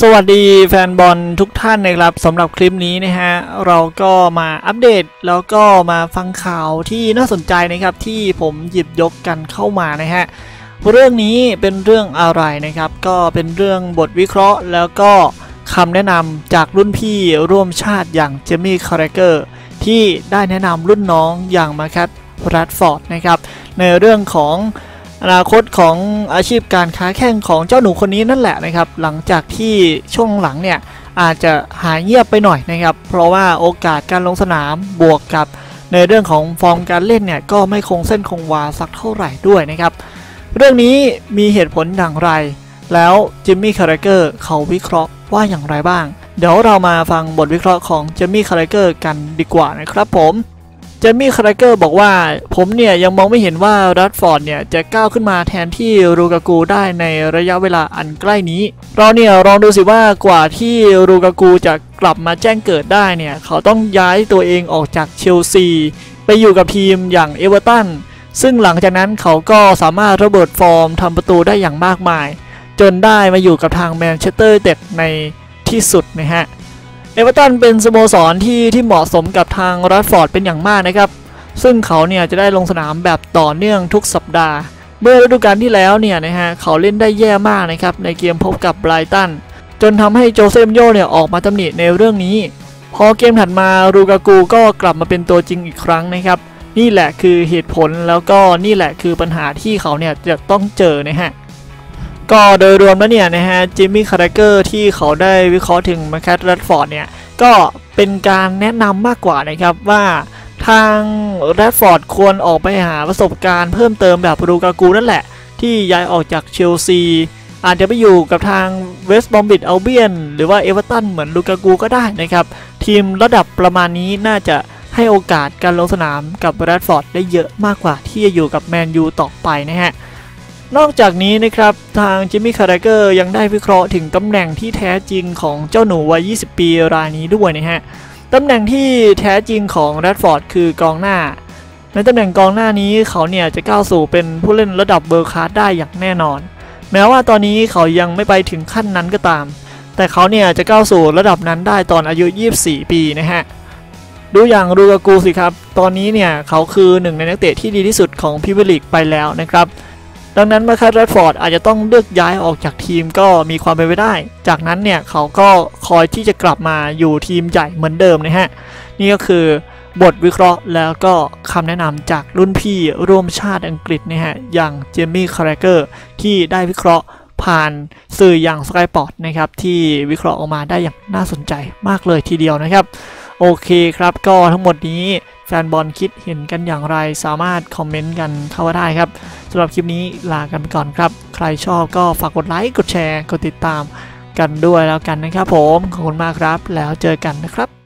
สวัสดีแฟนบอลทุกท่านนะครับสำหรับคลิปนี้นะฮะเราก็มาอัปเดตแล้วก็มาฟังข่าวที่น่าสนใจนะครับที่ผมหยิบยกกันเข้ามานะฮะเรื่องนี้เป็นเรื่องอะไรนะครับ ก็เป็นเรื่องบทวิเคราะห์ แล้วก็คำแนะนำจากรุ่นพี่ร่วมชาติอย่างเจมี่คาร์เรเกอร์ที่ได้แนะนำรุ่นน้องอย่างมาคัตแรดฟอร์ดนะครับในเรื่องของ อนาคตของอาชีพการค้าแข่งของเจ้าหนูคนนี้นั่นแหละนะครับ หลังจากที่ช่วงหลังเนี่ยอาจจะหายเงียบไปหน่อยนะครับ เพราะว่าโอกาสการลงสนามบวกกับในเรื่องของฟอร์มการเล่นเนี่ยก็ไม่คงเส้นคงวาสักเท่าไหร่ด้วยนะครับ เรื่องนี้มีเหตุผลอย่างไร แล้วจิมมี่คาร์เรเกอร์เขาวิเคราะห์ว่าอย่างไรบ้าง เดี๋ยวเรามาฟังบทวิเคราะห์ของจิมมี่คาร์เกอร์กันดีกว่านะครับผม เจมี่คาร์เกอร์บอกว่า ผมเนี่ยยังมองไม่เห็นว่ารัดฟอร์ดเนี่ยจะก้าวขึ้นมาแทนที่รูกากูได้ในระยะเวลาอันใกล้นี้ เราเนี่ยลองดูสิว่ากว่าที่รูกากูจะกลับมาแจ้งเกิดได้เนี่ย เขาต้องย้ายตัวเองออกจากเชลซี ไปอยู่กับทีมอย่างเอเวอร์ตันซึ่งหลังจากนั้นเขาก็สามารถระเบิดฟอร์มทำประตูได้อย่างมากมาย จนได้มาอยู่กับทางแมนเชสเตอร์เต็ดในที่สุดนะฮะ เอเวอร์ตันเป็นสโมสรที่ที่เหมาะสมกับทางรัดฟอร์ดเป็นอย่างมากนะครับ ซึ่งเขาเนี่ยจะได้ลงสนามแบบต่อเนื่องทุกสัปดาห์ เมื่อฤดูกาลที่แล้วเนี่ยนะฮะเขาเล่นได้แย่มากนะครับในเกมพบกับไบรตันจนทำให้โจเซมโยเนี่ยออกมาตำหนิในเรื่องนี้ พอเกมถัดมารูกากูก็กลับมาเป็นตัวจริงอีกครั้งนะครับ นี่แหละคือเหตุผลแล้วก็นี่แหละคือปัญหาที่เขาเนี่ยจะต้องเจอนะฮะ ก็โดยรวมแล้วเนี่ยนะฮะจิมมี่คาร์เกอร์ที่เขาได้วิเคราะห์ถึงมาแคทแรดฟอร์ดเนี่ยก็เป็นการแนะนำมากกว่านะครับว่าทางแรดฟอร์ดควรออกไปหาประสบการณ์เพิ่มเติมแบบรูกากูนั่นแหละ ที่ย้ายออกจากเชลซี อาจจะไปอยู่กับทางเวสต์บอมบิดเอัลเบียนหรือว่าเอเวอร์ตันเหมือนลูกากูก็ได้นะครับ ทีมระดับประมาณนี้น่าจะให้โอกาสการลงสนามกับแรดฟอร์ดได้เยอะมากกว่าที่จะอยู่กับแมนยูต่อไปนะฮะ นอกจากนี้นะครับทางจิมมี่คาร์เกอร์ยังได้วิเคราะห์ถึงตำแหน่งที่แท้จริงของเจ้าหนูวัย 20 ปีรายนี้ด้วยนะฮะตำแหน่งที่แท้จริงของแรดฟอร์ดคือกองหน้า ในตำแหน่งกองหน้านี้เขาเนี่ยจะก้าวสู่เป็นผู้เล่นระดับเบอร์คลาสได้อย่างแน่นอน แม้ว่าตอนนี้เขายังไม่ไปถึงขั้นนั้นก็ตาม แต่เขาเนี่ยจะก้าวสู่ระดับนั้นได้ตอนอายุ 24 ปีนะฮะดูอย่างรูกากูสิครับ ตอนนี้เนี่ยเขาคือหนึ่งในนักเตะที่ดีที่สุดของพรีเมียร์ลีกไปแล้วนะครับ ดังนั้นเมาคัตแรดฟอร์ดอาจจะต้องเลือกย้ายออกจากทีมก็มีความเป็นไปได้ จากนั้นเนี่ยเขาก็คอยที่จะกลับมาอยู่ทีมใหญ่เหมือนเดิมนะฮะ นี่ก็คือบทวิเคราะห์แล้วก็คำแนะนำจากรุ่นพี่ร่วมชาติอังกฤษนะฮะ อย่างเจมี่คาร์เกอร์ที่ได้วิเคราะห์ผ่านสื่ออย่างสกายปอร์ตนะครับ ที่วิเคราะห์ออกมาได้อย่างน่าสนใจมากเลยทีเดียวนะครับ โอเคครับก็ทั้งหมดนี้แฟนบอลคิดเห็นกันอย่างไรสามารถคอมเมนต์กันเข้ามาได้ครับสำหรับคลิปนี้ลากันไปก่อนครับ ใครชอบก็ฝากกดไลค์กดแชร์กดติดตามกันด้วยแล้วกันนะครับผม ขอบคุณมากครับ แล้วเจอกันนะครับ